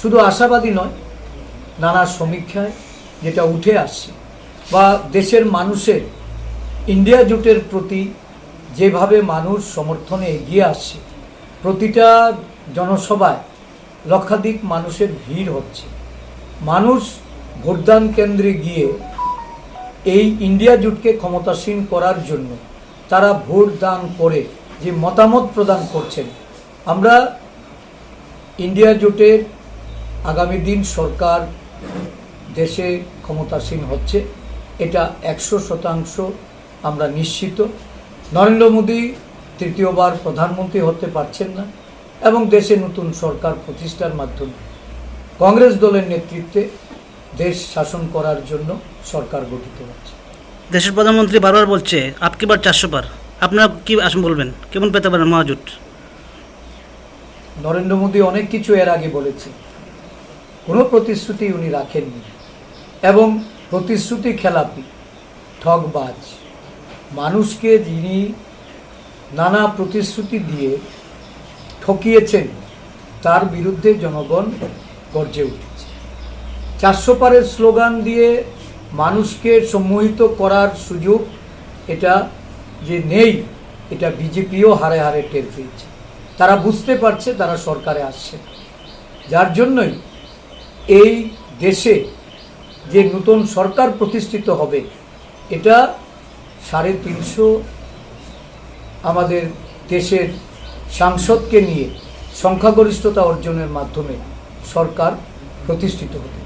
শুধু আশাবাদী নয়, নানা সমীক্ষায় যেটা উঠে আসছে বা দেশের মানুষের ইন্ডিয়া জোটের প্রতি যেভাবে মানুষ সমর্থনে এগিয়ে আসছে, প্রতিটা জনসভায় লক্ষাধিক মানুষের ভিড় হচ্ছে। মানুষ ভোটদান কেন্দ্রে গিয়ে এই ইন্ডিয়া জোটকে ক্ষমতাসীন করার জন্য তারা ভোট দান করে যে মতামত প্রদান করছেন, আমরা ইন্ডিয়া জোটের আগামী দিন সরকার দেশে ক্ষমতাসীন হচ্ছে। এটা একশো শতাংশ আমরা নিশ্চিত। নরেন্দ্র মোদী তৃতীয়বার প্রধানমন্ত্রী হতে পারছেন না এবং দেশে নতুন সরকার প্রতিষ্ঠার মাধ্যমে। কংগ্রেস দলের নেতৃত্বে দেশ শাসন করার জন্য সরকার গঠিত হচ্ছে। দেশের প্রধানমন্ত্রী বারবার বলছে আপকি বার চারশো পার আপনারা কি আসুন বলবেন? কেমন পেতে পারেন মহাজোট? নরেন্দ্র মোদী অনেক কিছু এর আগে বলেছে। কোনো প্রতিশ্রুতি উনি রাখেননি। এবং প্রতিশ্রুতি খেলাপি ঠকবাজ মানুষকে যিনি নানা প্রতিশ্রুতি দিয়ে ঠকিয়েছেন, তার বিরুদ্ধে জনগণ গর্জে উঠেছে। চারশো পারের স্লোগান দিয়ে মানুষকে সম্মোহিত করার সুযোগ এটা যে নেই, এটা বিজেপিও হারে হারে টের পেয়েছে। তারা বুঝতে পারছে, তারা সরকারে আসছে। যার জন্যই এই দেশে যে নতুন সরকার প্রতিষ্ঠিত হবে, এটা সাড়ে তিনশো আমাদের দেশের সাংসদকে নিয়ে সংখ্যাগরিষ্ঠতা অর্জনের মাধ্যমে সরকার প্রতিষ্ঠিত হবে।